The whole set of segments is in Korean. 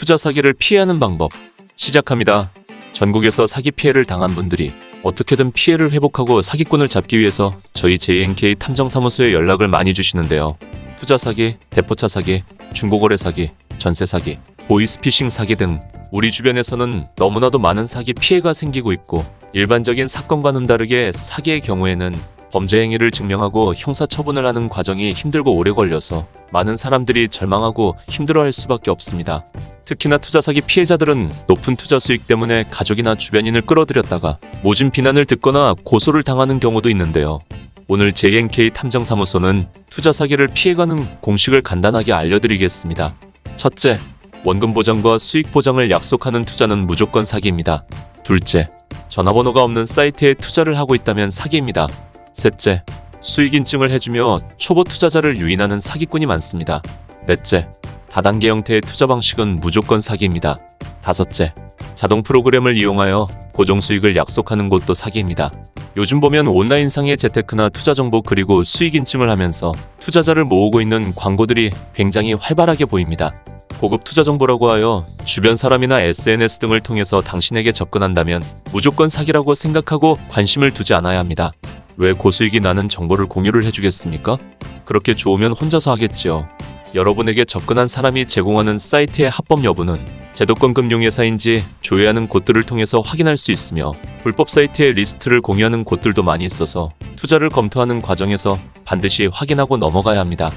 투자 사기를 피하는 방법 시작합니다. 전국에서 사기 피해를 당한 분들이 어떻게든 피해를 회복하고 사기꾼을 잡기 위해서 저희 JNK 탐정사무소에 연락을 많이 주시는데요. 투자 사기, 대포차 사기, 중고거래 사기, 전세 사기, 보이스피싱 사기 등 우리 주변에서는 너무나도 많은 사기 피해가 생기고 있고 일반적인 사건과는 다르게 사기의 경우에는 범죄 행위를 증명하고 형사 처분을 하는 과정이 힘들고 오래 걸려서 많은 사람들이 절망하고 힘들어할 수밖에 없습니다. 특히나 투자 사기 피해자들은 높은 투자 수익 때문에 가족이나 주변인을 끌어들였다가 모진 비난을 듣거나 고소를 당하는 경우도 있는데요. 오늘 JNK 탐정사무소는 투자 사기를 피해가는 공식을 간단하게 알려드리겠습니다. 첫째, 원금 보장과 수익 보장을 약속하는 투자는 무조건 사기입니다. 둘째, 전화번호가 없는 사이트에 투자를 하고 있다면 사기입니다. 셋째, 수익 인증을 해주며 초보 투자자를 유인하는 사기꾼이 많습니다. 넷째, 다단계 형태의 투자 방식은 무조건 사기입니다. 다섯째, 자동 프로그램을 이용하여 고정 수익을 약속하는 곳도 사기입니다. 요즘 보면 온라인상의 재테크나 투자 정보 그리고 수익 인증을 하면서 투자자를 모으고 있는 광고들이 굉장히 활발하게 보입니다. 고급 투자 정보라고 하여 주변 사람이나 SNS 등을 통해서 당신에게 접근한다면 무조건 사기라고 생각하고 관심을 두지 않아야 합니다. 왜 고수익이 나는 정보를 공유를 해주겠습니까? 그렇게 좋으면 혼자서 하겠지요. 여러분에게 접근한 사람이 제공하는 사이트의 합법 여부는 제도권 금융회사인지 조회하는 곳들을 통해서 확인할 수 있으며 불법 사이트의 리스트를 공유하는 곳들도 많이 있어서 투자를 검토하는 과정에서 반드시 확인하고 넘어가야 합니다.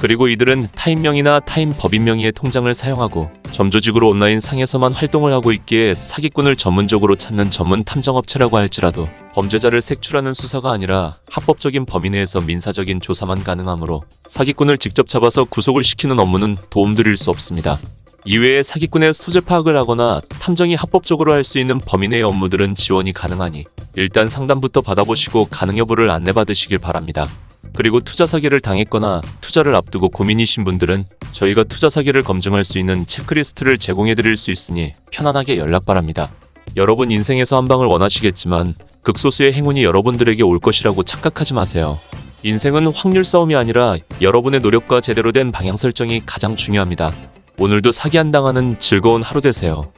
그리고 이들은 타인명이나 타인 법인 명의의 통장을 사용하고 점조직으로 온라인 상에서만 활동을 하고 있기에 사기꾼을 전문적으로 찾는 전문 탐정업체라고 할지라도 범죄자를 색출하는 수사가 아니라 합법적인 범위 내에서 민사적인 조사만 가능하므로 사기꾼을 직접 잡아서 구속을 시키는 업무는 도움드릴 수 없습니다. 이외에 사기꾼의 소재 파악을 하거나 탐정이 합법적으로 할 수 있는 범위 내의 업무들은 지원이 가능하니 일단 상담부터 받아보시고 가능 여부를 안내받으시길 바랍니다. 그리고 투자 사기를 당했거나 투자를 앞두고 고민이신 분들은 저희가 투자 사기를 검증할 수 있는 체크리스트를 제공해 드릴 수 있으니 편안하게 연락 바랍니다. 여러분 인생에서 한 방을 원하시겠지만 극소수의 행운이 여러분들에게 올 것이라고 착각하지 마세요. 인생은 확률 싸움이 아니라 여러분의 노력과 제대로 된 방향 설정이 가장 중요합니다. 오늘도 사기 안 당하는 즐거운 하루 되세요.